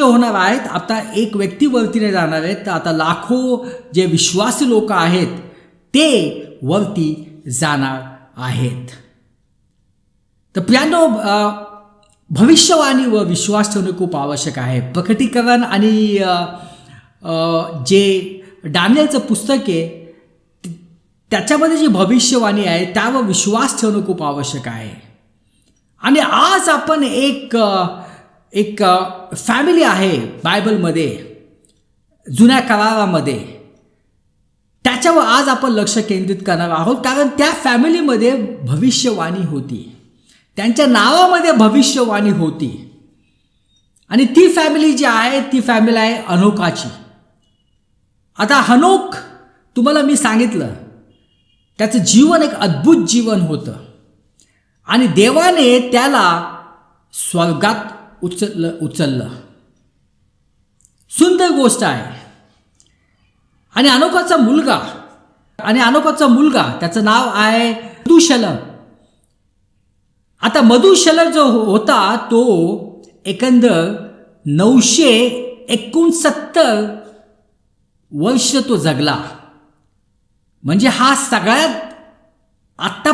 जे होणार आहेत आता एक व्यक्ती वरतीने जाणार आहेत. तर आता लाखो जे विश्वासी लोक आहेत ते वरती जाणार आहेत. तर प्रियांनो भविष्यवाणी व विश्वास ठेवणे खूप आवश्यक आहे. प्रकटीकरण आणि जे डानियलचं पुस्तक आहे त्याच्यामध्ये जी भविष्यवाणी आहे त्यावर विश्वास ठेवणं खूप आवश्यक आहे. आणि आज आपण एक आ, एक फॅमिली आहे बायबलमध्ये जुन्या करारामध्ये त्याच्यावर आज आपण लक्ष केंद्रित करणार आहोत कारण त्या फॅमिलीमध्ये भविष्यवाणी होती. त्यांच्या नावामध्ये भविष्यवाणी होती. आणि ती फॅमिली जी आहे ती फॅमिली आहे अनोकाची आता हनोक तुम्हाला मी सांगितलं त्याचं जीवन एक अद्भुत जीवन होतं. आणि देवाने त्याला स्वर्गात उचललं उचललं. सुंदर गोष्ट आहे. आणि अनोखाचा मुलगा आणि अनोखाचा मुलगा त्याचं नाव आहे मधुशलक आता मधुशलक जो हो-, होता तो एकंदर नऊशे एकोणसत्तर वर्ष तो जगला. म्हणजे हा सगळ्यात आत्ता